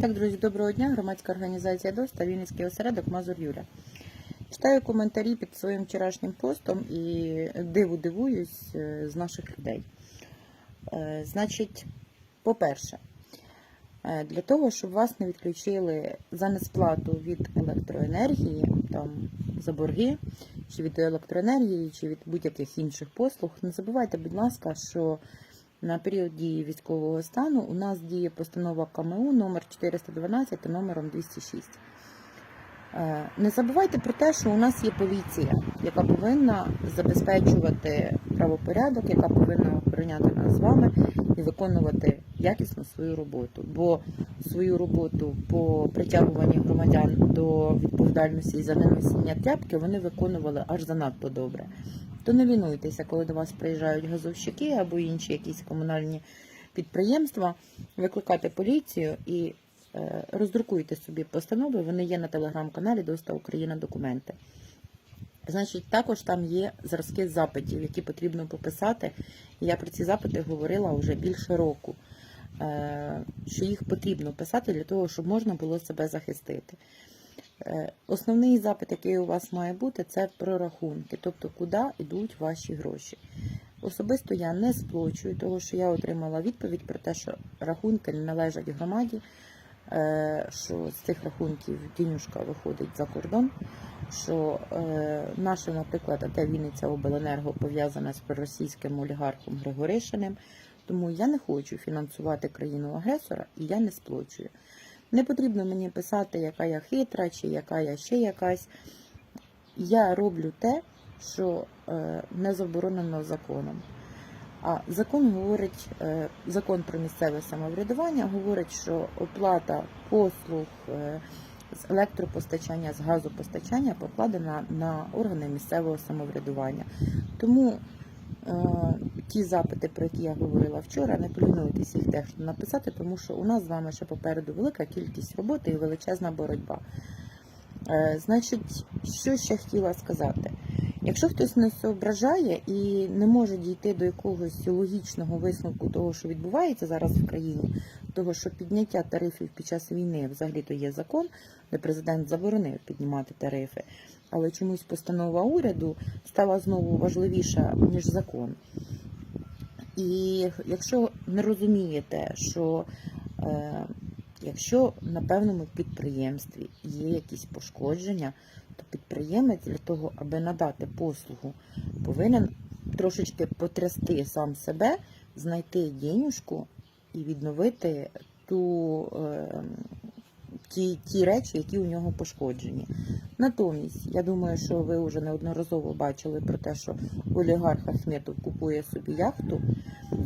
Так, друзі, доброго дня. Громадська організація ДОС та Вінницький осередок Мазур Юля. Читаю коментарі під своїм вчорашнім постом і диву дивуюсь е, з наших людей. Е, Значить, по-перше, е, для того, щоб вас не відключили за несплату від електроенергії, там за борги, чи від електроенергії, чи від будь-яких інших послуг, не забувайте, будь ласка, що на період дії військового стану у нас діє постанова КМУ номер 412 та номером 206. Е, Не забувайте про те, що у нас є поліція, яка повинна забезпечувати правопорядок, яка повинна охороняти нас з вами і виконувати якісно свою роботу. Бо свою роботу по притягуванні громадян до відповідальності і за неносіння тряпки вони виконували аж занадто добре. То не лінуйтеся, коли до вас приїжджають газовщики або інші якісь комунальні підприємства, викликати поліцію і роздрукуйте собі постанови. Вони є на телеграм-каналі Доста Україна документи. Значить, також там є зразки запитів, які потрібно пописати. Я про ці запити говорила вже більше року, е, що їх потрібно писати для того, щоб можна було себе захистити. Е, Основний запит, який у вас має бути, це про рахунки, тобто куди йдуть ваші гроші. Особисто я не сплочую, тому що я отримала відповідь про те, що рахунки не належать громаді, е, що з цих рахунків дінюшка виходить за кордон, що е, наше, наприклад, АТ Вінниця Обленерго пов'язане з проросійським олігархом Григоришиним, тому я не хочу фінансувати країну-агресора і я не сплочую. Не потрібно мені писати, яка я хитра чи яка я ще якась. Я роблю те, що е, не заборонено законом. А закон говорить, е, закон про місцеве самоврядування говорить, що оплата послуг е, з електропостачання, з газопостачання покладена на органи місцевого самоврядування. Тому е, ті запити, про які я говорила вчора, не полінуйтесь їх теж написати, тому що у нас з вами ще попереду велика кількість роботи і величезна боротьба. Значить, що ще хотіла сказати? Якщо хтось не соображає і не може дійти до якогось логічного висновку того, що відбувається зараз в країні, того, що підняття тарифів під час війни взагалі то є закон, де президент заборонив піднімати тарифи, але чомусь постанова уряду стала знову важливіша ніж закон. І якщо не розумієте, що е, якщо на певному підприємстві є якісь пошкодження, то підприємець для того, аби надати послугу, повинен трошечки потрясти сам себе, знайти денюжку і відновити ту, е, ті, ті речі, які у нього пошкоджені. Натомість, я думаю, що ви вже неодноразово бачили про те, що олігарх Ахметов купує собі яхту.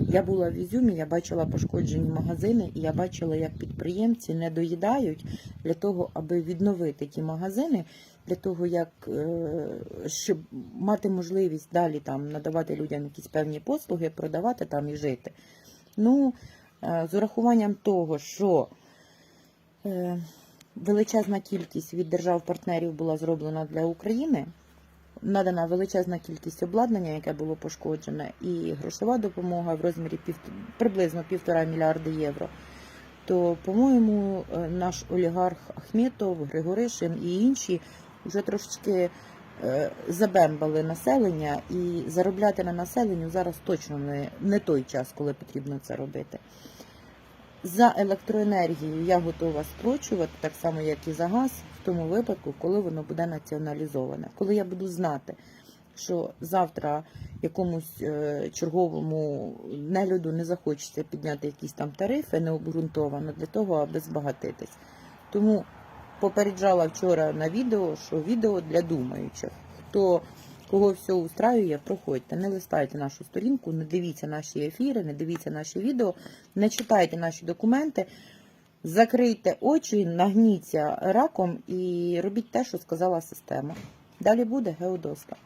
Я була в Ізюмі, я бачила пошкоджені магазини, і я бачила, як підприємці не доїдають для того, аби відновити ті магазини, для того, як е, щоб мати можливість далі там надавати людям якісь певні послуги, продавати там і жити. Ну, е, з урахуванням того, що е, величезна кількість від держав-партнерів була зроблена для України надана величезна кількість обладнання, яке було пошкоджене, і грошова допомога в розмірі пів, приблизно півтора мільярди євро. То, по-моєму, е, наш олігарх Ахметов, Григоришин і інші вже трошечки е, забембали населення, і заробляти на населенню зараз точно не, не той час, коли потрібно це робити. За електроенергію я готова сплачувати, так само, як і за газ, в тому випадку, коли воно буде націоналізоване. Коли я буду знати, що завтра якомусь е, черговому нелюду не захочеться підняти якісь там тарифи необґрунтовано для того, аби збагатитись. Тому попереджала вчора на відео, що відео для думаючих. Хто Кого все устраює, проходьте, не листайте нашу сторінку, не дивіться наші ефіри, не дивіться наші відео, не читайте наші документи, закрийте очі, нагніться раком і робіть те, що сказала система. Далі буде Геодоска.